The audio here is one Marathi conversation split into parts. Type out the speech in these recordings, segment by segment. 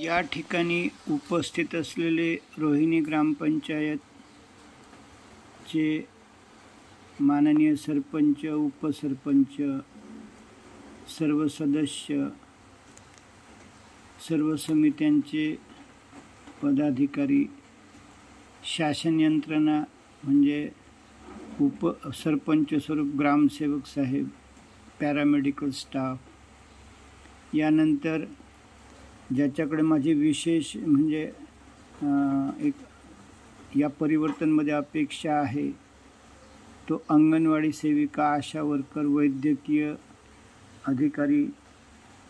या ठिकाणी उपस्थित असलेले रोहिणी ग्रामपंचायतचे माननीय सरपंच उपसरपंच सर्व सदस्य सर्व समित्यांचे पदाधिकारी शासन यंत्रणा म्हणजे उप सरपंच स्वरूप ग्रामसेवक साहेब पॅरामेडिकल स्टाफ यानंतर ज्याच्याकडे माझी विशेष म्हणजे एक या परिवर्तनमध्ये अपेक्षा आहे तो अंगणवाडी सेविका आशा वर्कर वैद्यकीय अधिकारी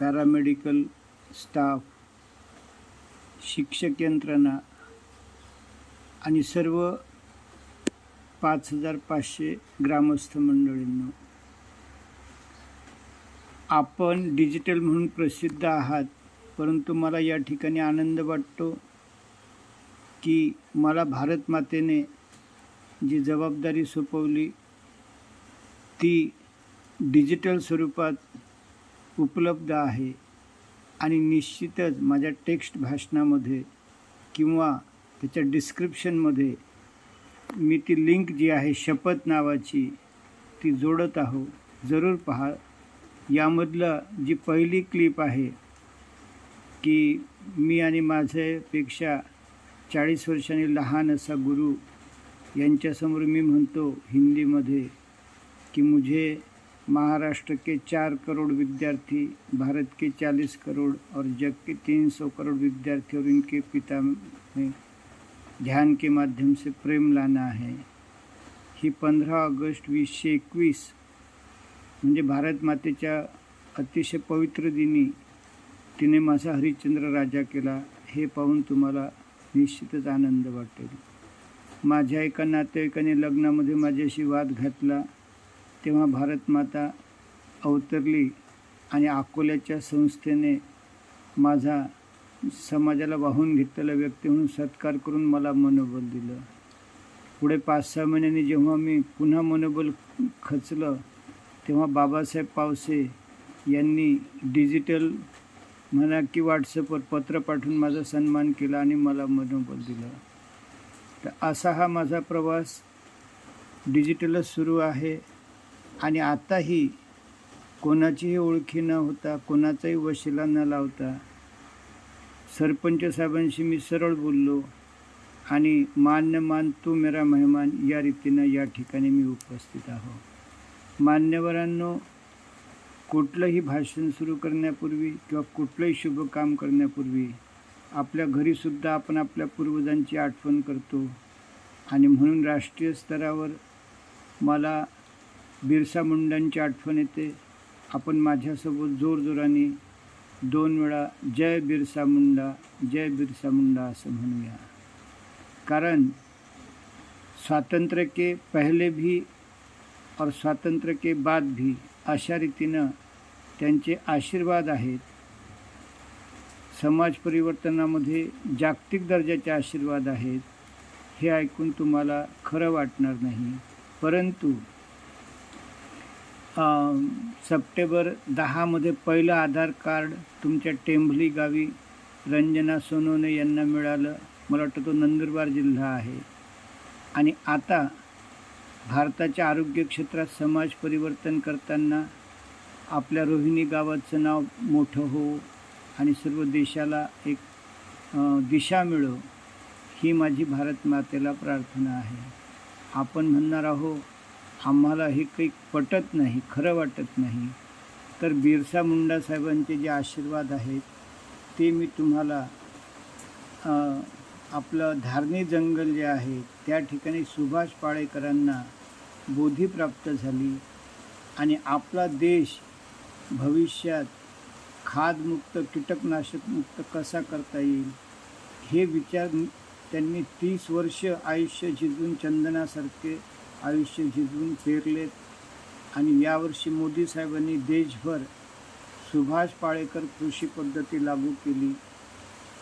पॅरामेडिकल स्टाफ शिक्षक यंत्रणा आणि सर्व पाच हजार पाचशे ग्रामस्थ मंडळींना. आपण डिजिटल म्हणून प्रसिद्ध आहात. परंतु मला या ठिकाणी आनंद वाटतो की मला भारत मातेने जी जबाबदारी सोपवली ती डिजिटल स्वरूपात उपलब्ध आहे. आणि निश्चितच माझ्या टेक्स्ट भाषणामध्ये किंवा त्याच्या डिस्क्रिप्शनमध्ये मी ती लिंक जी आहे शपथ नावाची ती जोडत आहो. जरूर पहा. यामधलं जी पहिली क्लिप आहे की मी आणि माझेपेक्षा चाळीस वर्षांनी लहान असा गुरु यांच्यासमोर मी म्हणतो हिंदीमध्ये की मुझे महाराष्ट्र के चार करोड़ विद्यार्थी भारत के चालीस करोड़ और जग के तीन सौ करोड़ विद्यार्थी और इनके पिता में ध्यान के माध्यम से प्रेम लाना है। ही पंधरा ऑगस्ट वीसशे एकवीस म्हणजे भारत मातेच्या अतिशय पवित्र दिनी तिने माझा हरिश्चंद्र राजा केला हे पाहून तुम्हाला निश्चितच आनंद वाटेल. माझ्या एका नातेवाईकाने लग्नामध्ये माझ्याशी वाद घातला. तेव्हा भारत माता अवतरली आणि अकोल्याच्या संस्थेने माझा समाजाला वाहून घेतलेला व्यक्ती म्हणून सत्कार करून मला मनोबल दिलं. पुढे पाच सहा महिन्यांनी जेव्हा मी पुन्हा मनोबल खचलं तेव्हा बाबासाहेब पावसे यांनी डिजिटल म्हणा की व्हॉट्सअपवर पत्र पाठवून माझा सन्मान केला आणि मला मनोबल दिलं. तर असा हा माझा प्रवास डिजिटलच सुरू आहे आणि आताही कोणाचीही ओळखी न होता कोणाचाही वशिला न लावता सरपंच साहेबांशी मी सरळ बोललो आणि मान्य मान तू मेरा मेहमान या रीतीनं या ठिकाणी मी उपस्थित आहो. मान्यवरांनो कुठलंही भाषण सुरू करण्यापूर्वी किंवा कुठलंही शुभ काम करण्यापूर्वी आपल्या घरीसुद्धा आपण आपल्या पूर्वजांची आठवण करतो. आणि म्हणून राष्ट्रीय स्तरावर मला बिरसा मुंडांची आठवण येते. आपण माझ्यासोबत जोरजोराने दोन वेळा जय बिरसा मुंडा जय बिरसा मुंडा असं म्हणूया. कारण स्वातंत्र्य के पहले भी और स्वातंत्र्य के बाद भी अशा रीतीनं त्यांचे आशीर्वाद आहेत. समाज परिवर्तनामध्ये जागतिक दर्जाचे आशीर्वाद आहेत. हे ऐकून तुम्हाला खरं वाटणार नाही. परंतु सप्टेंबर दहामध्ये पहिलं आधार कार्ड तुमच्या टेंभली गावी रंजना सोनोने यांना मिळालं. मला वाटतं तो नंदुरबार जिल्हा आहे. आणि आता भारताच्या आरोग्य क्षेत्रात समाज परिवर्तन करताना आपल्या रोहिणी गावाचं नाव मोठं हो आणि सर्व देशाला एक दिशा मिळो ही माझी भारत मातेला प्रार्थना आहे. आपण म्हणणार आहो आम्हाला हे काही पटत नाही खरं वाटत नाही. तर बिरसा मुंडा साहेबांचे जे आशीर्वाद आहेत ते मी तुम्हाला आपलं धारणी जंगल जे आहे त्या ठिकाणी सुभाष पाळेकरांना बोधी प्राप्त झाली आणि आपला देश भविष्यात खादमुक्त कीटकनाशकमुक्त कसा करता येईल हे विचार त्यांनी तीस वर्ष आयुष्य झिजवून चंदनासारखे आयुष्य झिजवून पेरलेत. आणि यावर्षी मोदी साहेबांनी देशभर सुभाष पाळेकर कृषी पद्धती लागू केली.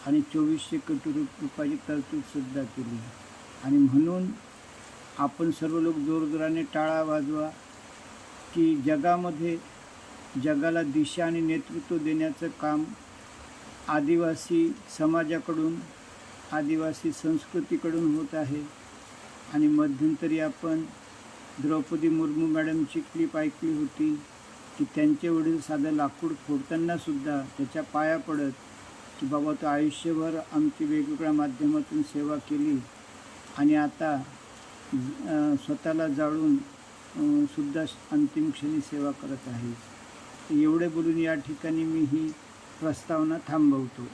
आणि चोवीसशे कोटी रुपयाची तरतूदसुद्धा केली. आणि म्हणून आपण सर्व लोक जोरजोराने टाळा वाजवा की जगामध्ये जगाला दिशा आणि नेतृत्व देण्याचं काम आदिवासी समाजाकडून आदिवासी संस्कृतीकडून होत आहे. आणि मध्यंतरी आपण द्रौपदी मुर्मू मॅडमची क्लिप ऐकली होती की त्यांचे वडील साधं लाकूड फोडतानासुद्धा त्याच्या पाया पडत की बाबा तो आयुष्यभर आमची वेगवेगळ्या माध्यमातून सेवा केली आणि आता स्वतःला जाळून सुद्धा अंतिम क्षणी सेवा करत आहे. एवढे बोलून या ठिकाणी मी ही प्रस्तावना थांबवतो.